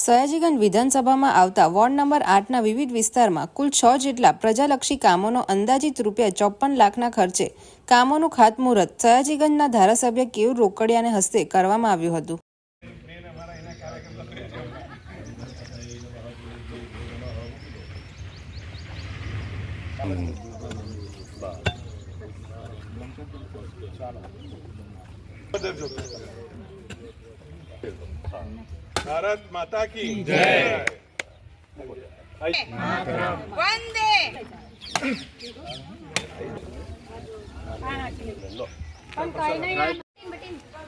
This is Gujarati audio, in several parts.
સયાજીગંજ વિધાનસભામાં આવતા વોર્ડ નંબર આઠના વિવિધ વિસ્તારમાં કુલ છ જેટલા પ્રજાલક્ષી કામોનો અંદાજિત રૂપિયા ચોપન લાખના ખર્ચે કામોનું ખાતમુહૂર્ત સયાજીગંજના ધારાસભ્ય કેયુર રોકડિયાને હસ્તે કરવામાં આવ્યું હતું. ભારત માતા કી જય. વંદે.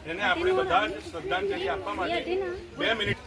એને આપણે બધા શ્રદ્ધાંજલિ આપવા માટે બે મિનિટ.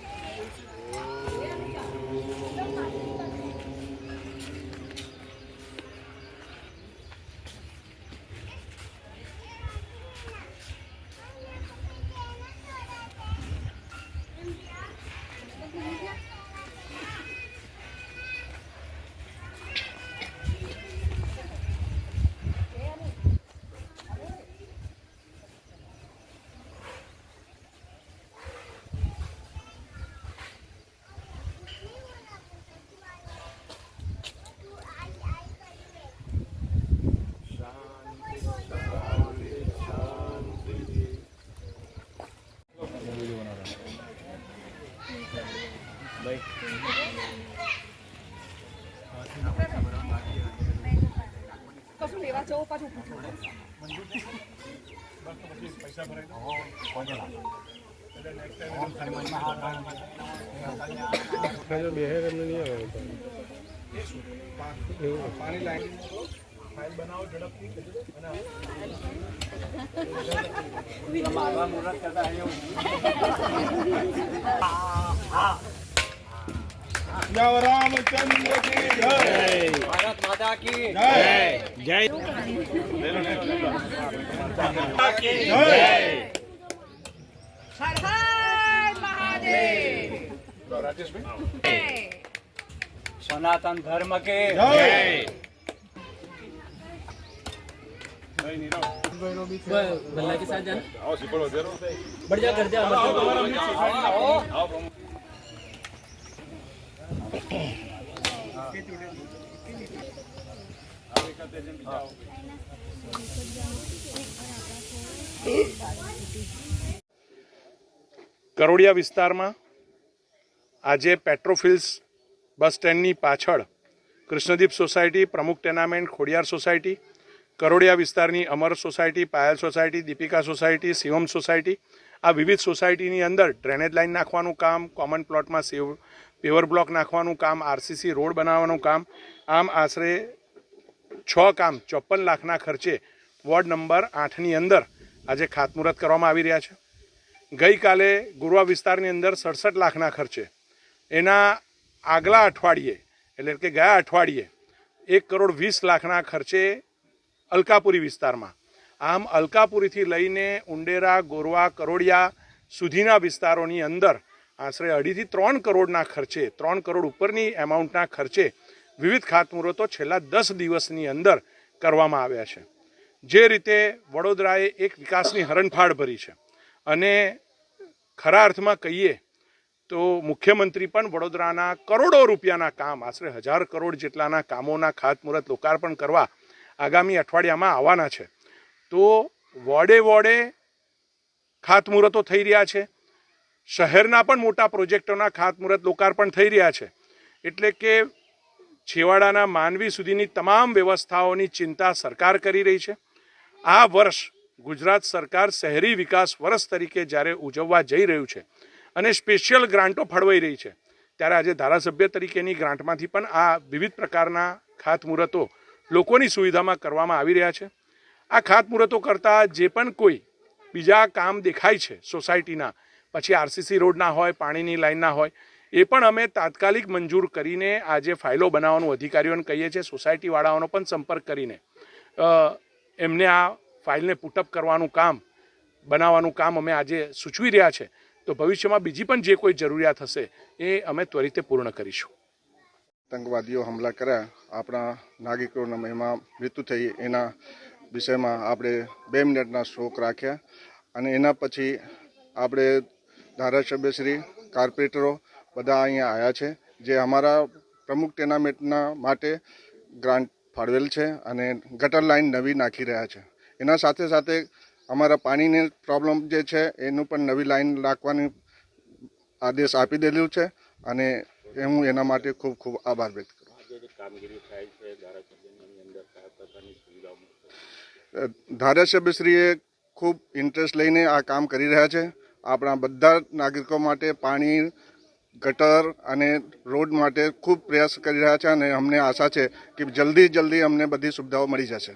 કશું લેવા જવું પાછું પૈસા ભરાઈ દો પાણી લાઈન ફાઇલ બનાવો ઝડપથી અને जय रामचंद्र की जय भारत माता की जय जय जय महादेव सनातन धर्म के जय भैरवी भल्ला के साथ जाना बढ़ जा घर जा કરોડિયા વિસ્તારમાં આજે પેટ્રોફિલ્સ બસ સ્ટેન્ડની પાછળ Krishnadeep society, Pramukh tenement, Khodiyar society, Karodiya વિસ્તારની Amar society, Payal society, Deepika society, Shivam society આ વિવિધ સોસાયટીની અંદર ડ્રેનેજ લાઇન નાખવાનું કામ કોમન પ્લોટમાં સેવ પેવર બ્લોક નાખવાનું કામ આરસીસી રોડ બનાવવાનું કામ, આમ આશરે છ કામ ચોપન લાખના ખર્ચે વોર્ડ નંબર આઠની અંદર આજે ખાતમુહૂર્ત કરવામાં આવી રહ્યા છે. ગઈકાલે ગુરવા વિસ્તારની અંદર સડસઠ લાખના ખર્ચે. એના આગલા અઠવાડિયે, એટલે કે ગયા અઠવાડિયે, એક કરોડ વીસ લાખના ખર્ચે અલકાપુરી વિસ્તારમાં આમ અલકાપુરીથી લઈને ઉંડેરા, ગોરવા, કરોડિયા સુધીના વિસ્તારોની અંદર આશરે અઢીથી ત્રણ કરોડના ખર્ચે, ત્રણ કરોડ ઉપરની એમાઉન્ટના ખર્ચે વિવિધ ખાતમુહૂર્તો છેલ્લા દસ દિવસની અંદર કરવામાં આવ્યા છે. જે રીતે વડોદરાએ એક વિકાસની હરણફાળ ભરી છે અને ખરા અર્થમાં કહીએ તો મુખ્યમંત્રી પણ વડોદરાના કરોડો રૂપિયાના કામ, આશરે હજાર કરોડ જેટલાના કામોના ખાતમુહૂર્ત લોકાર્પણ કરવા આગામી અઠવાડિયામાં આવવાના છે. તો વોડે વોડે ખાતમુહૂર્તો થઈ રહ્યા છે. શહેરના પણ મોટા પ્રોજેક્ટોના ખાતમુહૂર્ત લોકાર્પણ થઈ રહ્યા છે. એટલે કે છેવાડાના માનવી સુધીની તમામ વ્યવસ્થાઓની ચિંતા સરકાર કરી રહી છે. આ વર્ષ ગુજરાત સરકાર શહેરી વિકાસ વર્ષ તરીકે જ્યારે ઉજવવા જઈ રહ્યું છે અને સ્પેશિયલ ગ્રાન્ટો ફળવાઈ રહી છે, ત્યારે આજે ધારાસભ્ય તરીકેની ગ્રાન્ટમાંથી પણ આ વિવિધ પ્રકારના ખાતમુહૂર્તો લોકોની સુવિધામાં કરવામાં આવી રહ્યા છે. આ ખાતમુહૂર્તો કરતાં જે પણ કોઈ બીજા કામ દેખાય છે સોસાયટીના, પછી આરસીસી રોડના હોય, પાણીની લાઇનના હોય, એ પણ અમે તાત્કાલિક મંજૂર કરીને આજે ફાઇલો બનાવવાનું અધિકારીઓને કહીએ છીએ, સોસાયટીવાળાઓનો પણ સંપર્ક કરીને એમને આ ફાઇલને પુટઅપ કરવાનું કામ, બનાવવાનું કામ અમે આજે સૂચવી રહ્યા છે. તો ભવિષ્યમાં બીજી પણ જે કોઈ જરૂરિયાત હશે એ અમે ત્વરિતે પૂર્ણ કરીશું. આતંકવાદીઓ હુમલા કર્યા, આપણા નાગરિકોના એમાં મૃત્યુ થઈ એના વિષયમાં આપણે બે મિનિટના શોક રાખ્યા અને એના પછી આપણે ધારાસભ્યશ્રી કોર્પોરેટરો બધા અહીંયા આવ્યા છે જે અમારા પ્રમુખ ટેનામેન્ટના માટે ગ્રાન્ટ ફાળવેલ છે અને ગટર લાઈન નવી નાખી રહ્યા છે. એના સાથે સાથે અમારા પાણીની પ્રોબ્લેમ જે છે એનું પણ નવી લાઈન નાખવાની આદેશ આપી દેલું છે અને હું એના માટે ખૂબ ખૂબ આભાર વ્યક્ત કરું અ, ધારાસભ્યશ્રીએ ખૂબ ઇન્ટરેસ્ટ લઈને આ કામ કરી રહ્યા છે. આપણા બધા નાગરિકો માટે પાણી, ગટર અને રોડ માટે ખૂબ પ્રયાસ કરી રહ્યા છે અને અમને આશા છે કે જલ્દી જલ્દી અમને બધી સુવિધાઓ મળી જશે.